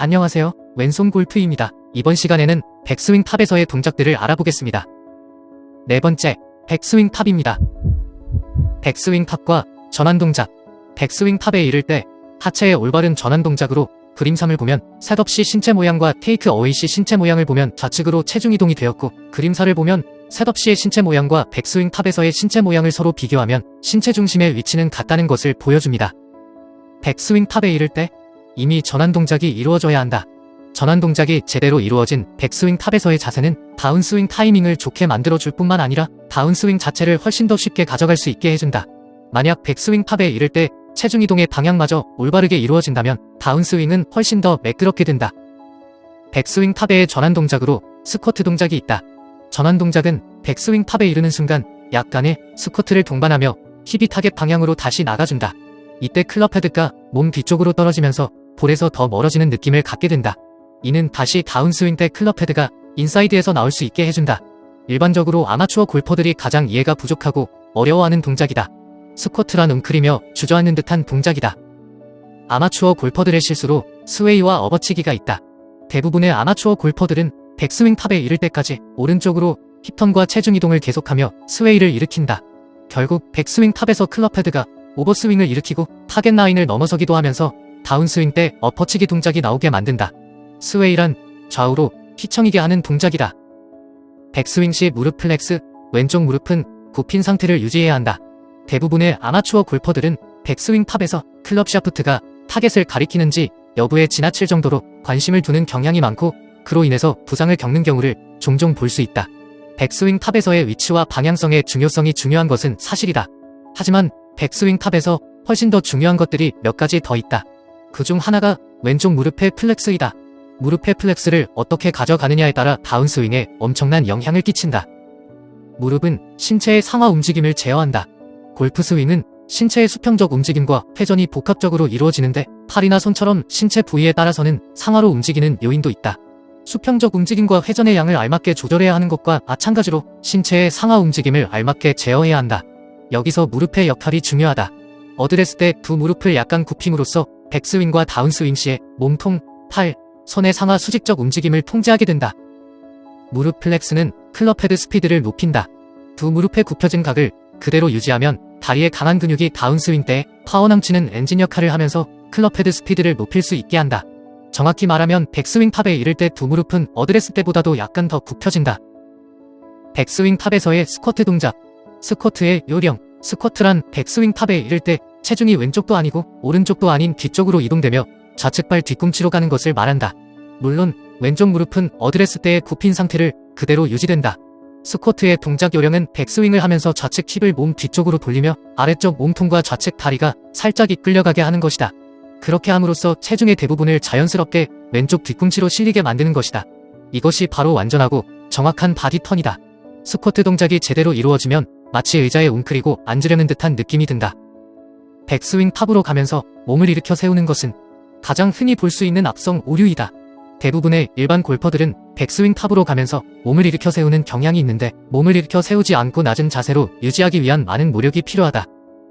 안녕하세요. 왼손 골프입니다. 이번 시간에는 백스윙 탑에서의 동작들을 알아보겠습니다. 네 번째, 백스윙 탑입니다. 백스윙 탑과 전환 동작. 백스윙 탑에 이를 때 하체의 올바른 전환 동작으로 그림 3을 보면 시 신체 모양과 테이크 어웨이 시 신체 모양을 보면 좌측으로 체중 이동이 되었고 그림 4를 보면 셋업 시의 신체 모양과 백스윙 탑에서의 신체 모양을 서로 비교하면 신체 중심의 위치는 같다는 것을 보여줍니다. 백스윙 탑에 이를 때 이미 전환 동작이 이루어져야 한다. 전환 동작이 제대로 이루어진 백스윙 탑에서의 자세는 다운스윙 타이밍을 좋게 만들어줄 뿐만 아니라 다운스윙 자체를 훨씬 더 쉽게 가져갈 수 있게 해준다. 만약 백스윙 탑에 이를 때 체중 이동의 방향마저 올바르게 이루어진다면 다운스윙은 훨씬 더 매끄럽게 된다. 백스윙 탑의 전환 동작으로 스쿼트 동작이 있다. 전환 동작은 백스윙 탑에 이르는 순간 약간의 스쿼트를 동반하며 힙이 타겟 방향으로 다시 나가준다. 이때 클럽 헤드가 몸 뒤쪽으로 떨어지면서 볼에서 더 멀어지는 느낌을 갖게 된다. 이는 다시 다운스윙 때 클럽 헤드가 인사이드에서 나올 수 있게 해준다. 일반적으로 아마추어 골퍼들이 가장 이해가 부족하고 어려워하는 동작이다. 스쿼트란 웅크리며 주저앉는 듯한 동작이다. 아마추어 골퍼들의 실수로 스웨이와 업어치기가 있다. 대부분의 아마추어 골퍼들은 백스윙 탑에 이를 때까지 오른쪽으로 힙턴과 체중 이동을 계속하며 스웨이를 일으킨다. 결국 백스윙 탑에서 클럽 헤드가 오버스윙을 일으키고 타겟 라인을 넘어서기도 하면서 다운스윙 때 엎어치기 동작이 나오게 만든다. 스웨이란 좌우로 휘청이게 하는 동작이다. 백스윙 시 무릎 플렉스, 왼쪽 무릎은 굽힌 상태를 유지해야 한다. 대부분의 아마추어 골퍼들은 백스윙 탑에서 클럽 샤프트가 타겟을 가리키는지 여부에 지나칠 정도로 관심을 두는 경향이 많고 그로 인해서 부상을 겪는 경우를 종종 볼 수 있다. 백스윙 탑에서의 위치와 방향성의 중요성이 중요한 것은 사실이다. 하지만 백스윙 탑에서 훨씬 더 중요한 것들이 몇 가지 더 있다. 그중 하나가 왼쪽 무릎의 플렉스이다. 무릎의 플렉스를 어떻게 가져가느냐에 따라 다운스윙에 엄청난 영향을 끼친다. 무릎은 신체의 상하 움직임을 제어한다. 골프 스윙은 신체의 수평적 움직임과 회전이 복합적으로 이루어지는데 팔이나 손처럼 신체 부위에 따라서는 상하로 움직이는 요인도 있다. 수평적 움직임과 회전의 양을 알맞게 조절해야 하는 것과 마찬가지로 신체의 상하 움직임을 알맞게 제어해야 한다. 여기서 무릎의 역할이 중요하다. 어드레스 때 두 무릎을 약간 굽힘으로써 백스윙과 다운스윙 시에 몸통, 팔, 손의 상하 수직적 움직임을 통제하게 된다. 무릎 플렉스는 클럽 헤드 스피드를 높인다. 두 무릎의 굽혀진 각을 그대로 유지하면 다리의 강한 근육이 다운스윙 때 파워 넘치는 엔진 역할을 하면서 클럽 헤드 스피드를 높일 수 있게 한다. 정확히 말하면 백스윙 탑에 이를 때 두 무릎은 어드레스 때보다도 약간 더 굽혀진다. 백스윙 탑에서의 스쿼트 동작. 스쿼트의 요령. 스쿼트란 백스윙 탑에 이를 때 체중이 왼쪽도 아니고 오른쪽도 아닌 뒤쪽으로 이동되며 좌측발 뒤꿈치로 가는 것을 말한다. 물론 왼쪽 무릎은 어드레스 때의 굽힌 상태를 그대로 유지된다. 스쿼트의 동작 요령은 백스윙을 하면서 좌측 힙을 몸 뒤쪽으로 돌리며 아래쪽 몸통과 좌측 다리가 살짝 이끌려가게 하는 것이다. 그렇게 함으로써 체중의 대부분을 자연스럽게 왼쪽 뒤꿈치로 실리게 만드는 것이다. 이것이 바로 완전하고 정확한 바디 턴이다. 스쿼트 동작이 제대로 이루어지면 마치 의자에 웅크리고 앉으려는 듯한 느낌이 든다. 백스윙 탑으로 가면서 몸을 일으켜 세우는 것은 가장 흔히 볼 수 있는 악성 오류이다. 대부분의 일반 골퍼들은 백스윙 탑으로 가면서 몸을 일으켜 세우는 경향이 있는데 몸을 일으켜 세우지 않고 낮은 자세로 유지하기 위한 많은 노력이 필요하다.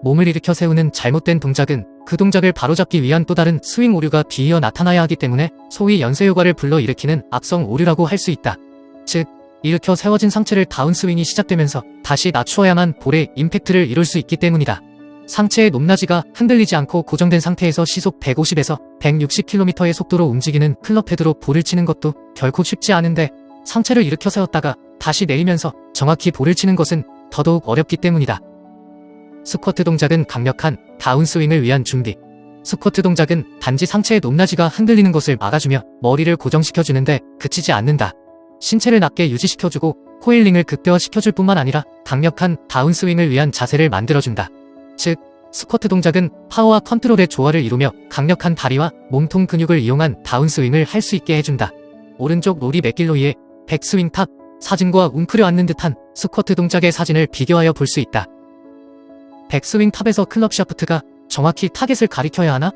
몸을 일으켜 세우는 잘못된 동작은 그 동작을 바로잡기 위한 또 다른 스윙 오류가 뒤이어 나타나야 하기 때문에 소위 연쇄 효과를 불러일으키는 악성 오류라고 할 수 있다. 즉, 일으켜 세워진 상체를 다운스윙이 시작되면서 다시 낮추어야만 볼에 임팩트를 이룰 수 있기 때문이다. 상체의 높낮이가 흔들리지 않고 고정된 상태에서 시속 150에서 160km의 속도로 움직이는 클럽 헤드로 볼을 치는 것도 결코 쉽지 않은데 상체를 일으켜 세웠다가 다시 내리면서 정확히 볼을 치는 것은 더더욱 어렵기 때문이다. 스쿼트 동작은 강력한 다운스윙을 위한 준비. 스쿼트 동작은 단지 상체의 높낮이가 흔들리는 것을 막아주며 머리를 고정시켜주는데 그치지 않는다. 신체를 낮게 유지시켜주고 코일링을 극대화시켜줄 뿐만 아니라 강력한 다운스윙을 위한 자세를 만들어준다. 즉, 스쿼트 동작은 파워와 컨트롤의 조화를 이루며 강력한 다리와 몸통 근육을 이용한 다운스윙을 할 수 있게 해준다. 오른쪽 로리 맥길로이의 백스윙 탑 사진과 웅크려 앉는 듯한 스쿼트 동작의 사진을 비교하여 볼 수 있다. 백스윙 탑에서 클럽 샤프트가 정확히 타겟을 가리켜야 하나?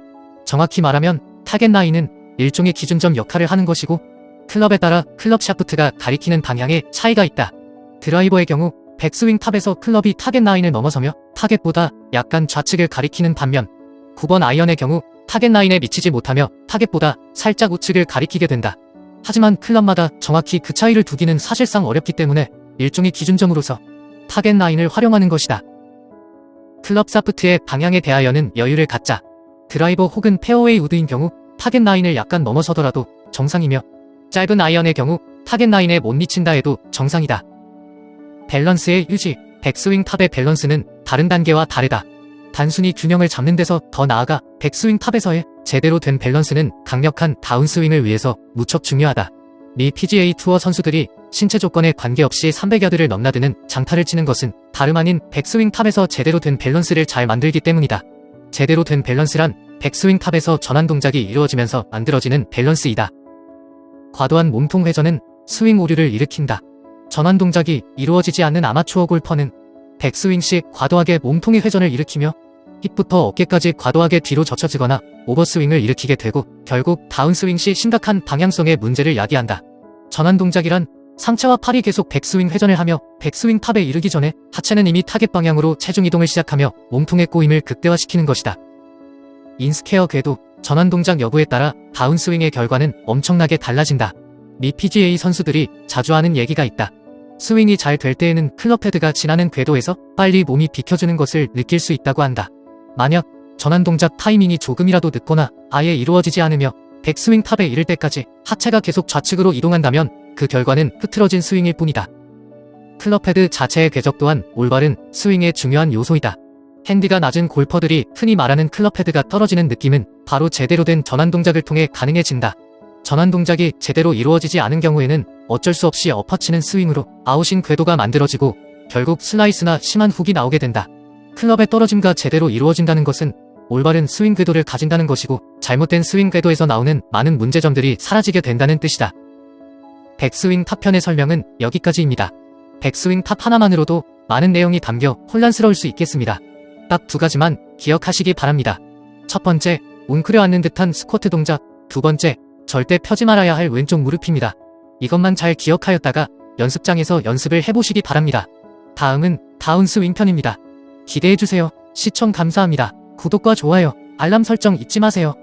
정확히 말하면 타겟 라인은 일종의 기준점 역할을 하는 것이고 클럽에 따라 클럽 샤프트가 가리키는 방향에 차이가 있다. 드라이버의 경우 백스윙 탑에서 클럽이 타겟 라인을 넘어서며 타겟보다 약간 좌측을 가리키는 반면 9번 아이언의 경우 타겟 라인에 미치지 못하며 타겟보다 살짝 우측을 가리키게 된다. 하지만 클럽마다 정확히 그 차이를 두기는 사실상 어렵기 때문에 일종의 기준점으로서 타겟 라인을 활용하는 것이다. 클럽 사프트의 방향에 대하여는 여유를 갖자. 드라이버 혹은 페어웨이 우드인 경우 타겟 라인을 약간 넘어서더라도 정상이며 짧은 아이언의 경우 타겟 라인에 못 미친다 해도 정상이다. 밸런스의 유지, 백스윙 탑의 밸런스는 다른 단계와 다르다. 단순히 균형을 잡는 데서 더 나아가 백스윙 탑에서의 제대로 된 밸런스는 강력한 다운스윙을 위해서 무척 중요하다. 미 PGA 투어 선수들이 신체 조건에 관계없이 300야드를 넘나드는 장타를 치는 것은 다름 아닌 백스윙 탑에서 제대로 된 밸런스를 잘 만들기 때문이다. 제대로 된 밸런스란 백스윙 탑에서 전환 동작이 이루어지면서 만들어지는 밸런스이다. 과도한 몸통 회전은 스윙 오류를 일으킨다. 전환 동작이 이루어지지 않는 아마추어 골퍼는 백스윙 시 과도하게 몸통의 회전을 일으키며 힙부터 어깨까지 과도하게 뒤로 젖혀지거나 오버스윙을 일으키게 되고 결국 다운스윙 시 심각한 방향성의 문제를 야기한다. 전환 동작이란 상체와 팔이 계속 백스윙 회전을 하며 백스윙 탑에 이르기 전에 하체는 이미 타겟 방향으로 체중 이동을 시작하며 몸통의 꼬임을 극대화시키는 것이다. 인스케어 궤도, 전환 동작 여부에 따라 다운스윙의 결과는 엄청나게 달라진다. 미 PGA 선수들이 자주 하는 얘기가 있다. 스윙이 잘 될 때에는 클럽 헤드가 지나는 궤도에서 빨리 몸이 비켜주는 것을 느낄 수 있다고 한다. 만약 전환 동작 타이밍이 조금이라도 늦거나 아예 이루어지지 않으며 백스윙 탑에 이를 때까지 하체가 계속 좌측으로 이동한다면 그 결과는 흐트러진 스윙일 뿐이다. 클럽 헤드 자체의 궤적 또한 올바른 스윙의 중요한 요소이다. 핸디가 낮은 골퍼들이 흔히 말하는 클럽 헤드가 떨어지는 느낌은 바로 제대로 된 전환 동작을 통해 가능해진다. 전환 동작이 제대로 이루어지지 않은 경우에는 어쩔 수 없이 엎어치는 스윙으로 아웃인 궤도가 만들어지고 결국 슬라이스나 심한 훅이 나오게 된다. 클럽의 떨어짐과 제대로 이루어진다는 것은 올바른 스윙 궤도를 가진다는 것이고 잘못된 스윙 궤도에서 나오는 많은 문제점들이 사라지게 된다는 뜻이다. 백스윙 탑 편의 설명은 여기까지입니다. 백스윙 탑 하나만으로도 많은 내용이 담겨 혼란스러울 수 있겠습니다. 딱 두 가지만 기억하시기 바랍니다. 첫 번째, 웅크려 앉는 듯한 스쿼트 동작. 두 번째, 절대 펴지 말아야 할 왼쪽 무릎입니다. 이것만 잘 기억하였다가 연습장에서 연습을 해보시기 바랍니다. 다음은 다운스윙 편입니다. 기대해주세요. 시청 감사합니다. 구독과 좋아요, 알람 설정 잊지 마세요.